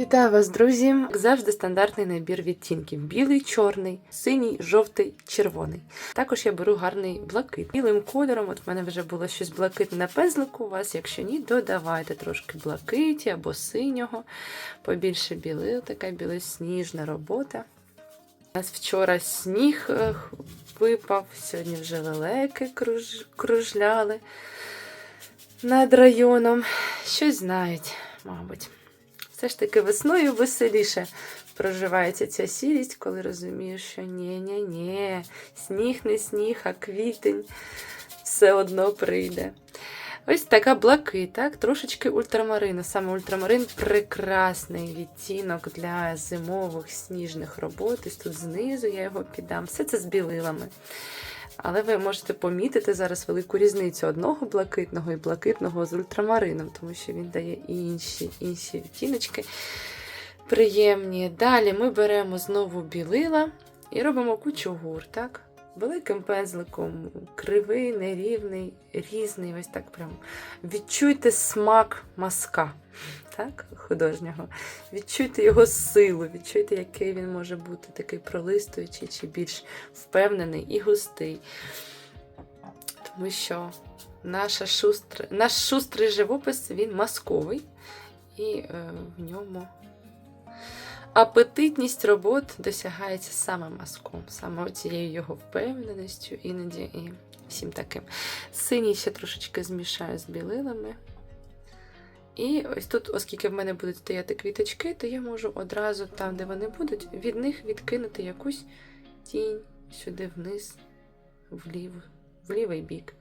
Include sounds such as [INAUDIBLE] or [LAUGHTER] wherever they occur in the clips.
Вітаю вас, друзі! Як завжди стандартний набір відтінків: білий, чорний, синій, жовтий, червоний. Також я беру гарний блакит. Білим кольором, от в мене вже було щось блакитне на пензлику. У вас, якщо ні, додавайте трошки блакиті або синього. Побільше білил, така білосніжна робота. У нас вчора сніг е, випав, сьогодні вже лелеки круж... кружляли над районом. Щось знають, мабуть. Все ж таки весною веселіше проживається ця сірість, коли розумієш, що ні-ні-ні, сніг не сніг, а квітень все одно прийде. Ось така блакит, так? трошечки ультрамарину. Саме ультрамарин прекрасний відтінок для зимових сніжних робот. Ось тут знизу я його піддам. Все це з білилами. Але ви можете помітити зараз велику різницю одного блакитного і блакитного з ультрамарином, тому що він дає інші інші відтіночки приємні. Далі ми беремо знову білила і робимо кучугур. так? Великим пензликом, кривий, нерівний, різний. Ось так прям. Відчуйте смак маска так, художнього. Відчуйте його силу, відчуйте, який він може бути, такий пролистуючий чи більш впевнений і густий. Тому що наша шустра, наш шустрий живопис він масковий, і е, в ньому апетитність робот досягається саме маском, саме цією його впевненістю, іноді і всім таким. Синій ще трошечки змішаю з білилами. І ось тут, оскільки в мене будуть стояти квіточки, то я можу одразу там, де вони будуть, від них відкинути якусь тінь сюди вниз, влів, в лівий бік.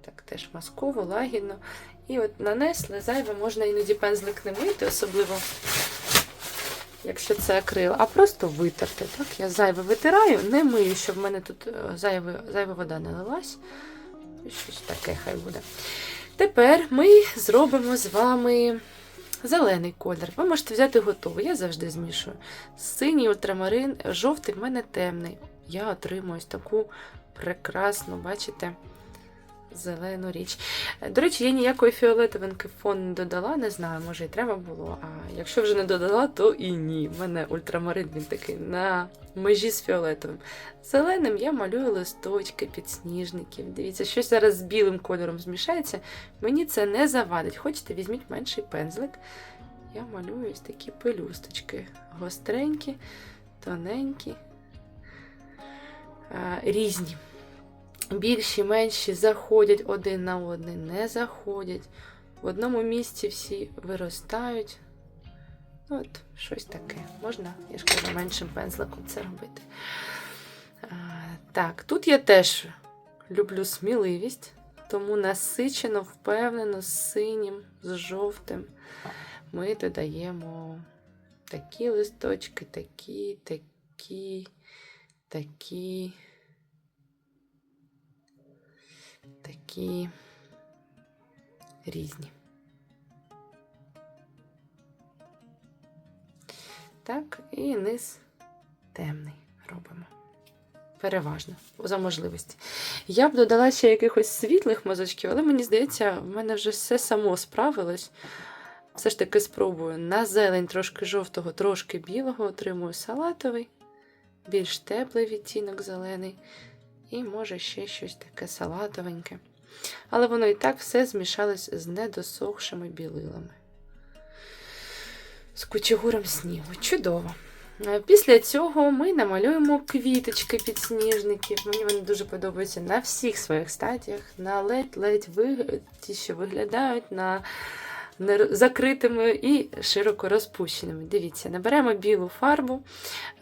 Так, теж масково, лагідно. І от нанесли зайве, можна іноді пензлик не мити, особливо, якщо це акрил, а просто витерти. Так? Я зайве витираю, не мию, щоб в мене тут е, зайве, зайва вода не лилась. Щось таке хай буде. Тепер ми зробимо з вами зелений колір. Ви можете взяти готовий, я завжди змішую. Синій ультрамарин, жовтий в мене темний. Я отримую ось таку прекрасну, бачите, зелену річ. До речі, я ніякої фіолетовинки фон не додала, не знаю, може і треба було. А якщо вже не додала, то і ні. У мене ультрамарин він такий на межі з фіолетовим. Зеленим я малюю листочки підсніжників. Дивіться, щось зараз з білим кольором змішається. Мені це не завадить. Хочете, візьміть менший пензлик. Я малюю ось такі пелюсточки. Гостренькі, тоненькі, а, різні. Більші, менші заходять один на один, не заходять. В одному місці всі виростають. Ну, От, щось таке. Можна, я ж кажу, меншим пензликом це робити. А, так, тут я теж люблю сміливість, тому насичено, впевнено, з синім, з жовтим ми додаємо такі листочки, такі, такі, такі, такі різні. Так, і низ темний робимо. Переважно, за можливості. Я б додала ще якихось світлих мазочків, але мені здається, в мене вже все само справилось. Все ж таки спробую на зелень трошки жовтого, трошки білого, отримую салатовий, більш теплий відтінок зелений. І може ще щось таке салатовеньке. Але воно і так все змішалось з недосохшими білилами з кучугуром снігу. Чудово. Після цього ми намалюємо квіточки підсніжників. Мені вони дуже подобаються на всіх своїх стадіях, на ледь-ледь виг... ті, що виглядають на закритими і широко розпущеними. Дивіться, наберемо білу фарбу.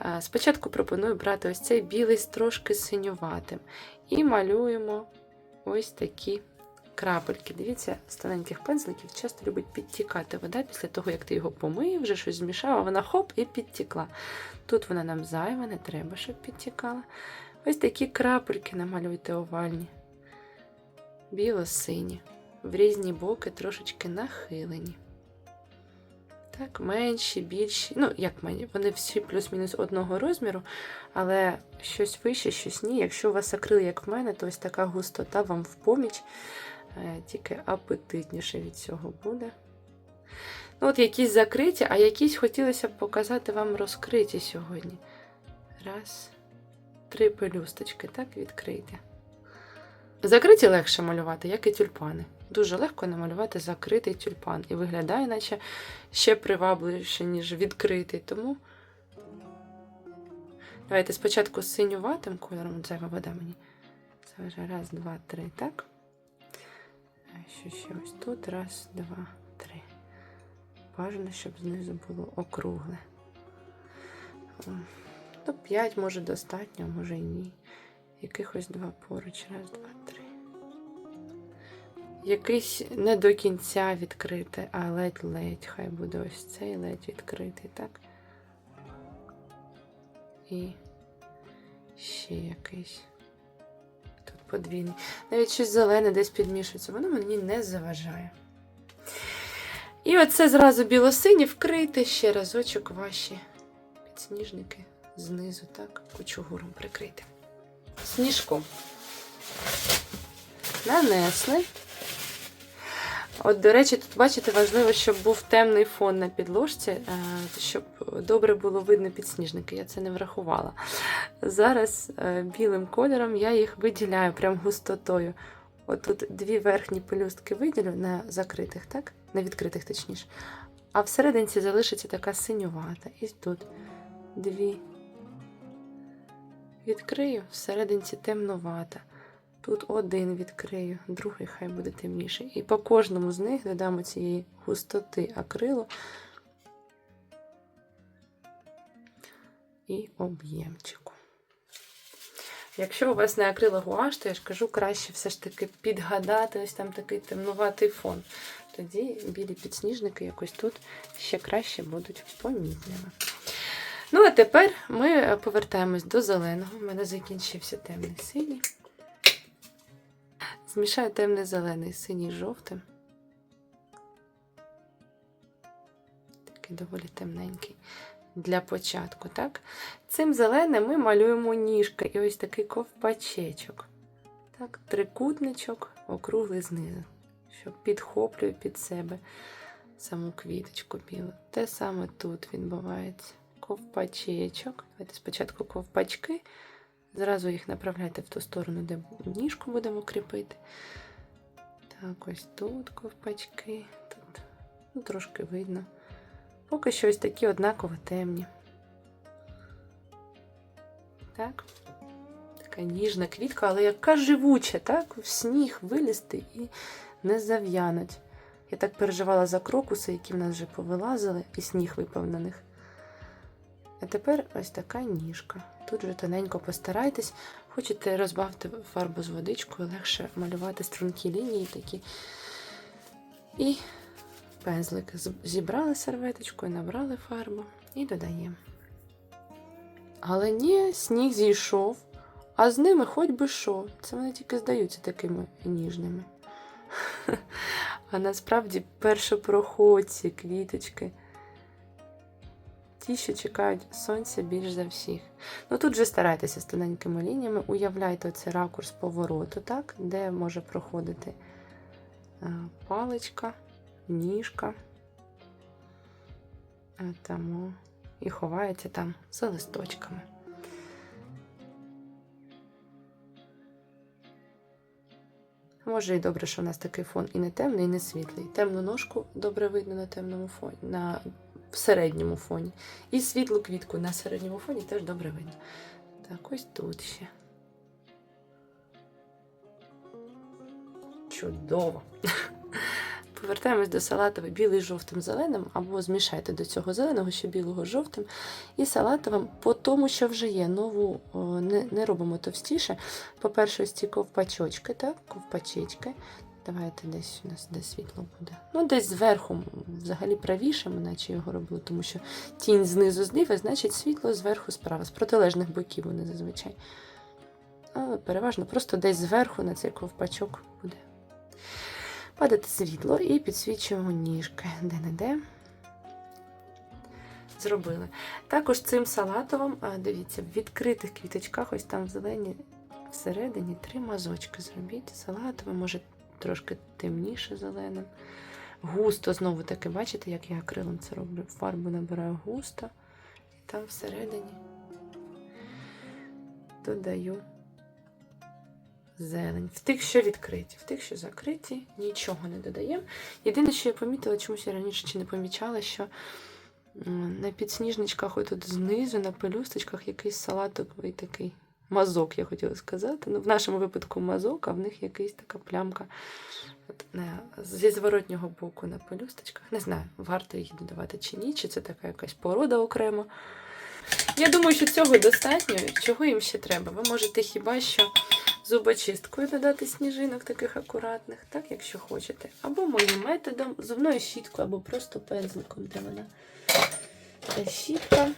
Е, Спочатку пропоную брати ось цей білий з трошки синюватим. І малюємо ось такі крапельки. Дивіться, з тоненьких пензликів часто любить підтікати вода після того, як ти його помив, вже щось змішав, а вона хоп і підтікла. Тут вона нам зайва, не треба, щоб підтікала. Ось такі крапельки намалюйте овальні. Біло-сині. В різні боки трошечки нахилені. Так, менші, більші. Ну, як мені, вони всі плюс-мінус одного розміру, але щось вище, щось ні. Якщо у вас акрил, як в мене, то ось така густота вам в поміч, е, тільки апетитніше від цього буде. Ну, от якісь закриті, а якісь хотілося б показати вам розкриті сьогодні. Раз, три пелюсточки, так, відкриті. Закриті легше малювати, як і тюльпани. Дуже легко намалювати закритий тюльпан. І виглядає, наче ще привабливіше, ніж відкритий. Тому давайте спочатку синюватим кольором, зайва вода мені. Це вже раз, два, три, так? А що ще ось тут? Раз, два, три. Бажано, щоб знизу було округле. Ну, п'ять може достатньо, може і ні. Якихось два поруч. Раз, два, три. Якийсь не до кінця відкритий, а ледь-ледь. Хай буде ось цей ледь відкритий, так? І ще якийсь. Тут подвійний. Навіть щось зелене десь підмішується, воно мені не заважає. І оце зразу білосині вкрити ще разочок ваші підсніжники знизу, так, кучугуром прикрити. Сніжку нанесли. От, до речі, тут, бачите, важливо, щоб був темний фон на підложці, е, щоб добре було видно підсніжники. Я це не врахувала. Зараз е, білим кольором я їх виділяю прям густотою. От тут дві верхні пелюстки виділю на закритих, так? На відкритих, точніше. А всерединці залишиться така синювата. І тут дві. Відкрию, всерединці темнувата. Тут один відкрию, другий хай буде темніший. І по кожному з них додамо цієї густоти акрилу і об'ємчику. Якщо у вас не акрило гуаш, то я ж кажу, краще все ж таки підгадати ось там такий темнуватий фон. Тоді білі підсніжники якось тут ще краще будуть помітними. Ну, а тепер ми повертаємось до зеленого. У мене закінчився темний синій. Змішаю темний зелений, синій з жовтим. Такий доволі темненький для початку, так? Цим зеленим ми малюємо ніжки і ось такий ковпачечок. Так, трикутничок, округлий знизу, що підхоплює під себе саму квіточку білу. Те саме тут відбувається. Ковпачечок. Давайте спочатку ковпачки. Зразу їх направляйте в ту сторону, де ніжку будемо кріпити. Так, ось тут ковпачки, тут ну, трошки видно. Поки що ось такі однаково темні. Так. Така ніжна квітка, але яка живуча, так? В сніг вилізти і не зав'януть. Я так переживала за крокуси, які в нас вже повилазили, і сніг випав на них. А тепер ось така ніжка. Тут вже тоненько постарайтесь. Хочете розбавити фарбу з водичкою, легше малювати стрункі лінії такі. І пензлик. Зібрали серветочкою, набрали фарбу і додаємо. Але ні, сніг зійшов, а з ними хоч би що. Це вони тільки здаються такими ніжними. [LAUGHS] А насправді першопроходці квіточки. Ті, що чекають сонця більш за всіх. Ну тут же старайтеся з тоненькими лініями, уявляйте оцей ракурс повороту, так, де може проходити е, паличка, ніжка. Е, Тому і ховається там за листочками. Може і добре, що у нас такий фон і не темний, і не світлий. Темну ножку добре видно на темному фоні, на в середньому фоні. І світлу квітку на середньому фоні теж добре видно. Так, ось тут ще. Чудово! [LAUGHS] Повертаємось до салатовий білий жовтим зеленим, або змішайте до цього зеленого ще білого жовтим. І салатовим по тому, що вже є. Нову не, не робимо товстіше. По-перше, ось ці ковпачочки, так, ковпачечки. Давайте десь у нас де світло буде. Ну, десь зверху, взагалі правіше, ми наче його робили, тому що тінь знизу зліва, значить світло зверху справа, з протилежних боків вони зазвичай. Але переважно просто десь зверху на цей ковпачок буде падати світло і підсвічуємо ніжки де-не-де. Зробили. Також цим салатовим, дивіться, в відкритих квіточках, ось там в зелені всередині три мазочки зробіть. Салатовим, може трошки темніше зеленим. густо знову таки, бачите, як я акрилом це роблю? Фарбу набираю густо, і там всередині додаю зелень. В тих, що відкриті, в тих, що закриті, нічого не додаємо. Єдине, що я помітила, чомусь я раніше ще не помічала, що на підсніжничках, отут знизу, на пелюсточках, якийсь салатовий такий мазок, я хотіла сказати. Ну, в нашому випадку мазок, а в них якийсь така плямка. От, на, зі зворотнього боку на пелюсточках. Не знаю, варто їх додавати чи ні, чи це така якась порода окремо. Я думаю, що цього достатньо. Чого їм ще треба? Ви можете хіба що зубочисткою додати сніжинок таких акуратних, так, якщо хочете. Або моїм методом, зубною щіткою, або просто пензликом, де вона та щітка.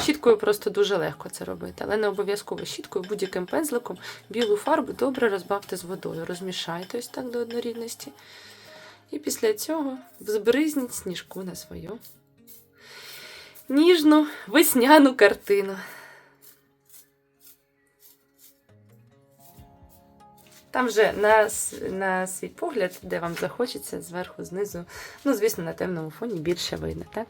Щіткою просто дуже легко це робити, але не обов'язково щіткою, будь-яким пензликом білу фарбу добре розбавте з водою. Розмішайте ось так до однорідності. І після цього збризніть сніжку на свою ніжну весняну картину. Там вже на, на свій погляд, де вам захочеться, зверху, знизу, ну, звісно, на темному фоні більше видно, так?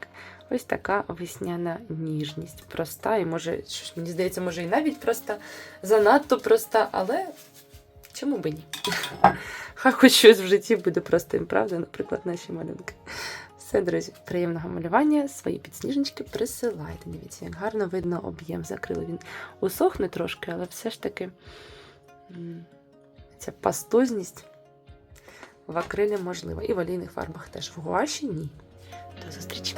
Ось така весняна ніжність. Проста, і може, щось мені здається, може і навіть проста, занадто проста, але чому би ні? [LAUGHS] Хай хоч щось в житті буде простим, правда? Наприклад, наші малюнки. Все, друзі, приємного малювання. Свої підсніжнички присилайте. Дивіться, як гарно видно об'єм закрили. Він усохне трошки, але все ж таки ця пастозність в акрилі можлива. І в олійних фарбах теж в гуаші ні. До зустрічі!